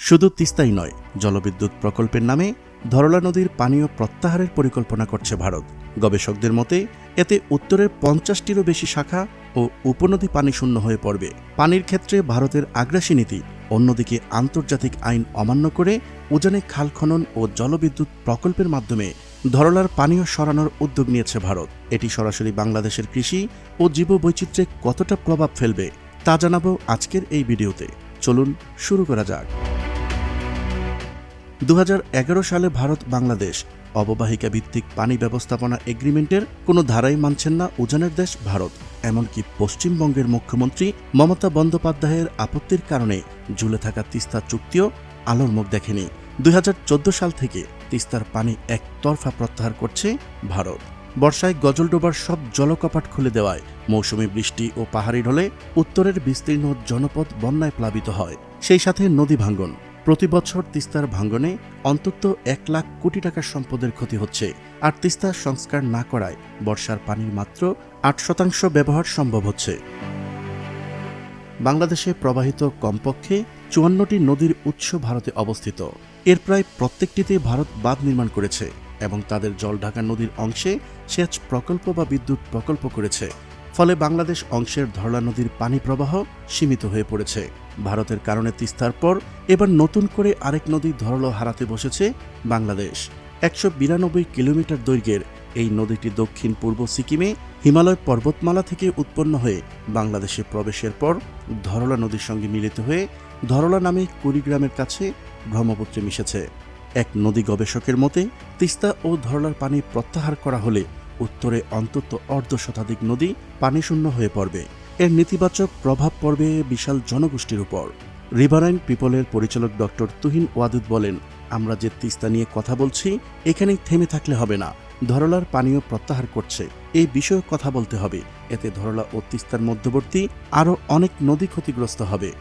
শুধু তিস্তাই নয়, জলবিদ্যুৎ প্রকল্পের নামে ধরলা নদীর পানীয় প্রত্যাহারের পরিকল্পনা করছে ভারত। গবেষকদের মতে, এতে উত্তরের পঞ্চাশটিরও বেশি শাখা ও উপনদী পানি শূন্য হয়ে পড়বে। পানির ক্ষেত্রে ভারতের আগ্রাসী নীতি, অন্যদিকে আন্তর্জাতিক আইন অমান্য করে উজানে খাল খনন ও জলবিদ্যুৎ প্রকল্পের মাধ্যমে ধরলার পানীয় সরানোর উদ্যোগ নিয়েছে ভারত। এটি সরাসরি বাংলাদেশের কৃষি ও জীববৈচিত্র্যে কতটা প্রভাব ফেলবে, তা জানাব আজকের এই ভিডিওতে। চলুন শুরু করা যাক। দু হাজার এগারো সালে ভারত বাংলাদেশ অববাহিকা ভিত্তিক পানি ব্যবস্থাপনা এগ্রিমেন্টের কোনো ধারাই মানছেন না উজানের দেশ ভারত, এমনকি পশ্চিমবঙ্গের মুখ্যমন্ত্রী মমতা বন্দ্যোপাধ্যায়ের আপত্তির কারণে ঝুলে থাকা তিস্তা চুক্তিও আলোর মুখ দেখেনি। দুই হাজার চোদ্দ সাল থেকে তিস্তার পানি একতরফা প্রত্যাহার করছে ভারত। বর্ষায় গজলডোবার সব জলকপাট খুলে দেওয়ায় মৌসুমি বৃষ্টি ও পাহাড়ি ঢলে উত্তরের বিস্তীর্ণ জনপদ বন্যায় প্লাবিত হয়। সেই সাথে নদী ভাঙ্গন প্রতি বছর তিস্তার ভাঙ্গনে অন্তত এক লাখ কোটি টাকার সম্পদের ক্ষতি হচ্ছে, আর তিস্তার সংস্কার না করায় বর্ষার পানির মাত্র আট শতাংশ ব্যবহার সম্ভব হচ্ছে। বাংলাদেশে প্রবাহিত কমপক্ষে চুয়ান্নটি নদীর উৎস ভারতে অবস্থিত। এর প্রায় প্রত্যেকটিতে ভারত বাঁধ নির্মাণ করেছে এবং তাদের জলঢাকা নদীর অংশে সেচ প্রকল্প বা বিদ্যুৎ প্রকল্প করেছে। ফলে বাংলাদেশ অংশের ধরলা নদীর পানি প্রবাহ সীমিত হয়ে পড়েছে। ভারতের কারণে তিস্তার পর এবার নতুন করে আরেক নদী ধরল হারাতে বসেছে বাংলাদেশ। একশো বিরানব্বই কিলোমিটার দৈর্ঘ্যের এই নদীটি দক্ষিণ পূর্ব সিকিমে হিমালয় পর্বতমালা থেকে উৎপন্ন হয়ে বাংলাদেশে প্রবেশের পর ধরলা নদীর সঙ্গে মিলিত হয়ে ধরলা নামে কুড়িগ্রামের কাছে ব্রহ্মপুত্রে মিশেছে। এক নদী গবেষকের মতে, তিস্তা ও ধরলার পানি প্রত্যাহার করা হলে উত্তরে অন্তত অর্ধ শতাধিক নদী পানিশূন্য হয়ে পড়বে। এর নেতিবাচক প্রভাব পড়বে বিশাল জনগোষ্ঠীর উপর। রিভারাইন পিপলের পরিচালক ডক্টর তুহিন ওয়াদুদ বলেন, আমরা যে তিস্তা নিয়ে কথা বলছি, এখানেই থেমে থাকলে হবে না। ধরলার পানীয় প্রত্যাহার করছে। এই বিষয়ে কথা বলতে হবে। এতে ধরলা ও তিস্তার মধ্যবর্তী আরও অনেক নদী ক্ষতিগ্রস্ত হবে।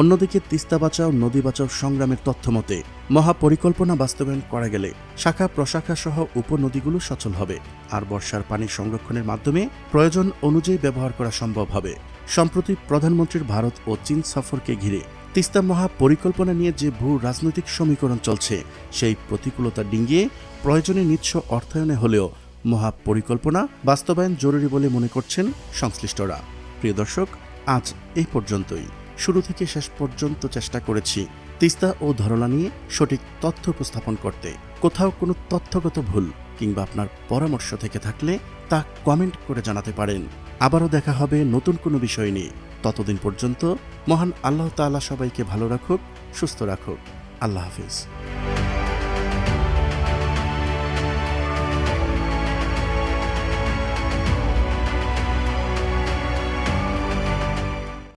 অন্যদিকে তিস্তা বাঁচাও, নদী বাঁচাও সংগ্রামের তথ্য মতে, মহাপরিকল্পনা বাস্তবায়ন করা গেলে শাখা প্রশাখা সহ উপনদীগুলো সচল হবে। আর বর্ষার পানি সংরক্ষণের মাধ্যমে প্রয়োজন অনুযায়ী ব্যবহার করা সম্ভব হবে। সম্প্রতি প্রধানমন্ত্রীর ভারত ও চীন সফরকে ঘিরে তিস্তা মহাপরিকল্পনা নিয়ে যে ভূ রাজনৈতিক সমীকরণ চলছে, সেই প্রতিকূলতা ডিঙ্গিয়ে প্রয়োজনে নিঃস্ব অর্থায়নে হলেও মহাপরিকল্পনা বাস্তবায়ন জরুরি বলে মনে করছেন সংশ্লিষ্টরা। প্রিয় দর্শক, আজ এই পর্যন্তই। শুরু থেকে শেষ পর্যন্ত চেষ্টা করেছি তিস্তা ও ধরলা নিয়ে সঠিক তথ্য উপস্থাপন করতে। কোথাও কোনো তথ্যগত ভুল কিংবা আপনার পরামর্শ থেকে থাকলে তা কমেন্ট করে জানাতে পারেন। আবারও দেখা হবে নতুন কোনো বিষয় নিয়ে। ততদিন পর্যন্ত মহান আল্লাহ তাআলা সবাইকে ভালো রাখুক, সুস্থ রাখুক। আল্লাহ হাফিজ।